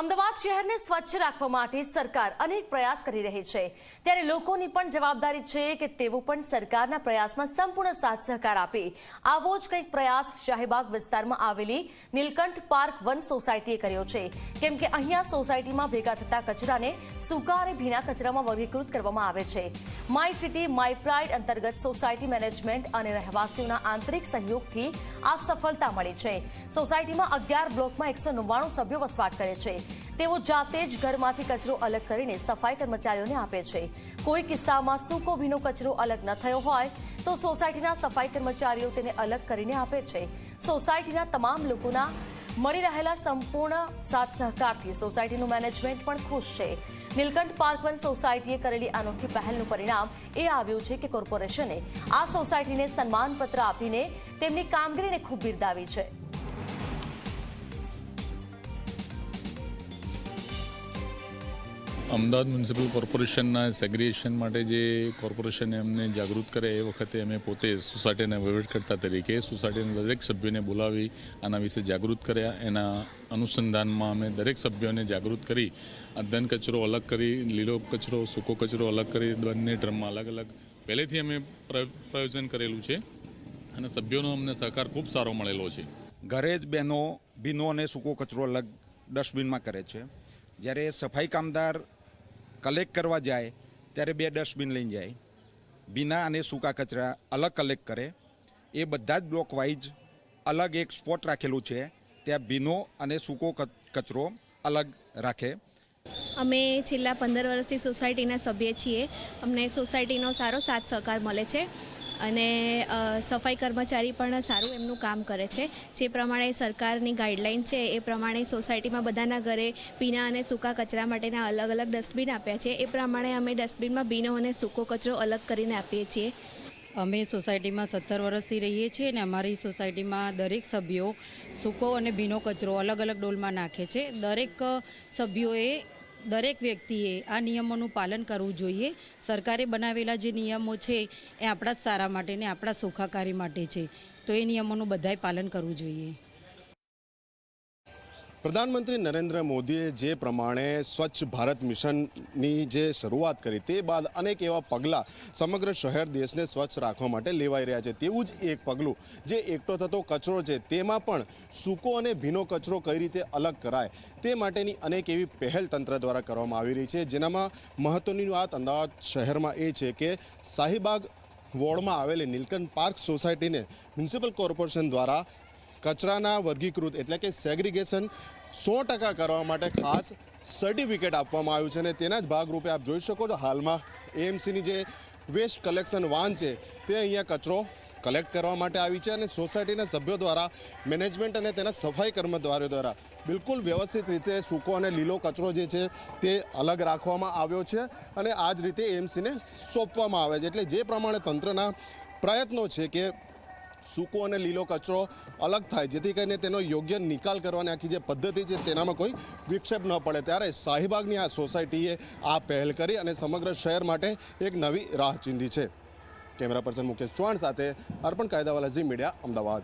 અમદાવાદ શહેરને સ્વચ્છ રાખવા માટે સરકાર અનેક પ્રયાસ કરી રહી છે. ત્યારે લોકોની પણ જવાબદારી છે કે તેઓ પણ સરકારના પ્રયાસમાં સંપૂર્ણ સાથ સહકાર આપે. આવો જ કંઈક પ્રયાસ શાહીબાગ વિસ્તારમાં આવેલી નીલકંઠ પાર્ક વન સોસાયટીએ કર્યો છે. કેમ કે અહીંયા સોસાયટીમાં ભેગા થતા કચરાને સૂકા અને ભીના કચરામાં વર્ગીકૃત કરવામાં આવે છે. માય સિટી, માય પ્રાઇડ અંતર્ગત સોસાયટી મેનેજમેન્ટ અને રહેવાસીઓના આંતરિક સહયોગથી આ સફળતા મળી છે. સોસાયટીમાં અગિયાર બ્લોકમાં એકસો સભ્યો વસવાટ કરે છે. તેઓ જાતે જ ઘરમાંથી કચરો અલગ કરીને સફાઈ કર્મચારીઓને આપે છે. કોઈ કિસ્સામાં સૂકો ભીનો કચરો અલગ ન થયો હોય તો સોસાયટીના સફાઈ કર્મચારીઓ તેને અલગ કરીને આપે છે. સોસાયટીના તમામ લોકોના મળી રહેલા સંપૂર્ણ સાથ સહકારથી સોસાયટીનું મેનેજમેન્ટ પણ ખુશ છે. નીલકંઠ પાર્ક વન સોસાયટીએ કરેલી અનોખી પહેલનું પરિણામ એ આવ્યું છે કે કોર્પોરેશને આ સોસાયટીને સન્માનપત્ર આપીને તેમની કામગીરીને ખૂબ બિરદાવી છે. અમદાવાદ મ્યુનિસિપલ કોર્પોરેશનના સેગ્રીએશન માટે જે કોર્પોરેશને અમને જાગૃત કરે એ વખતે અમે પોતે સોસાયટીના વહીવટકર્તા તરીકે સોસાયટીના દરેક સભ્યોને બોલાવી આના વિશે જાગૃત કર્યા. એના અનુસંધાનમાં અમે દરેક સભ્યોને જાગૃત કરી આ ધન કચરો અલગ કરી, લીલો કચરો, સૂકો કચરો અલગ કરી, બંને ડ્રમમાં અલગ અલગ પહેલેથી અમે પ્ર- પ્રયોજન કરેલું છે અને સભ્યોનો અમને સહકાર ખૂબ સારો મળેલો છે. ઘરે જ બહેનો ભીનો અને સૂકો કચરો અલગ ડસ્ટબિનમાં કરે છે. જ્યારે સફાઈ કામદાર કલેક્ટ કરવા જાય, ત્યારે બે ડસ્ટબિન લઈને જાય. ભીના અને સૂકા કચરા અલગ કલેક્ટ કરે. એ બધા જ બ્લોક વાઇઝ અલગ એક સ્પોટ રાખેલું છે. ત્યાં ભીનો અને સૂકો કચરો અલગ રાખે. અમે છેલ્લા પંદર વર્ષથી સોસાયટીના સભ્ય છીએ. અમને સોસાયટીનો સારો સાથ સહકાર મળે છે. અને સફાઈ કર્મચારી પણ સારું એમનું કામ કરે છે. જે પ્રમાણે સરકારની ગાઈડલાઈન છે, એ પ્રમાણે સોસાયટીમાં બધાના ઘરે પીના અને સૂકા કચરા માટેના અલગ અલગ ડસ્ટબિન આપ્યા છે. એ પ્રમાણે અમે ડસ્ટબિનમાં ભીનો અને સૂકો કચરો અલગ કરીને આપીએ છીએ. અમે સોસાયટીમાં સત્તર વર્ષથી રહીએ છીએ અને અમારી સોસાયટીમાં દરેક સભ્યો સૂકો અને ભીનો કચરો અલગ અલગ ડોલમાં નાખે છે. દરેક સભ્યોએ દરેક વ્યક્તિએ આ નિયમોનું પાલન કરવું જોઈએ. સરકારે બનાવેલા જે નિયમો છે એ આપણા જ સારા માટે ને આપણા સુખાકારી માટે છે. તો એ નિયમોનું બધાએ પાલન કરવું જોઈએ. પ્રધાનમંત્રી નરેન્દ્ર મોદીએ જે પ્રમાણે સ્વચ્છ ભારત મિશનની જે શરૂઆત કરી તે બાદ અનેક એવા પગલાં સમગ્ર શહેર દેશને સ્વચ્છ રાખવા માટે લેવાઈ રહ્યા છે. તેવું જ એક પગલું જે એકઠો થતો કચરો છે, તેમાં પણ સૂકો અને ભીનો કચરો કઈ રીતે અલગ કરાય તે માટેની અનેક એવી પહેલ તંત્ર દ્વારા કરવામાં આવી રહી છે. જેનામાં મહત્વની વાત અમદાવાદ શહેરમાં એ છે કે શાહીબાગ વોર્ડમાં આવેલી નીલકંઠ પાર્ક સોસાયટીને મ્યુનિસિપલ કોર્પોરેશન દ્વારા કચરાના વર્ગીકૃત એટલે કે સેગ્રિગેશન સો ટકા કરવા માટે ખાસ સર્ટિફિકેટ આપવામાં આવ્યું છે અને તેના જ ભાગરૂપે આપ જોઈ શકો છો હાલમાં એએમસીની જે વેસ્ટ કલેક્શન વાન છે, તે અહીંયા કચરો કલેક્ટ કરવા માટે આવી છે અને સોસાયટીના સભ્યો દ્વારા મેનેજમેન્ટ અને તેના સફાઈ કર્મચારીઓ દ્વારા બિલકુલ વ્યવસ્થિત રીતે સૂકો અને લીલો કચરો જે છે, તે અલગ રાખવામાં આવ્યો છે અને આ જ રીતે એએમસીને સોંપવામાં આવે છે. એટલે જે પ્રમાણે તંત્રના પ્રયત્નો છે કે સૂકો અને લીલો કચરો અલગ થાય, જેથી કરીને તેનો યોગ્ય નિકાલ કરવાની આખી જે પદ્ધતિ છે તેનામાં કોઈ વિક્ષેપ ન પડે. ત્યારે શાહીબાગની આ સોસાયટીએ આ પહેલ કરી અને સમગ્ર શહેર માટે એક નવી રાહ ચીંધી છે. કેમેરા પર્સન મુકેશ ચૌહાણ સાથે અર્પણ કાયદાવાલાજી મીડિયા, અમદાવાદ.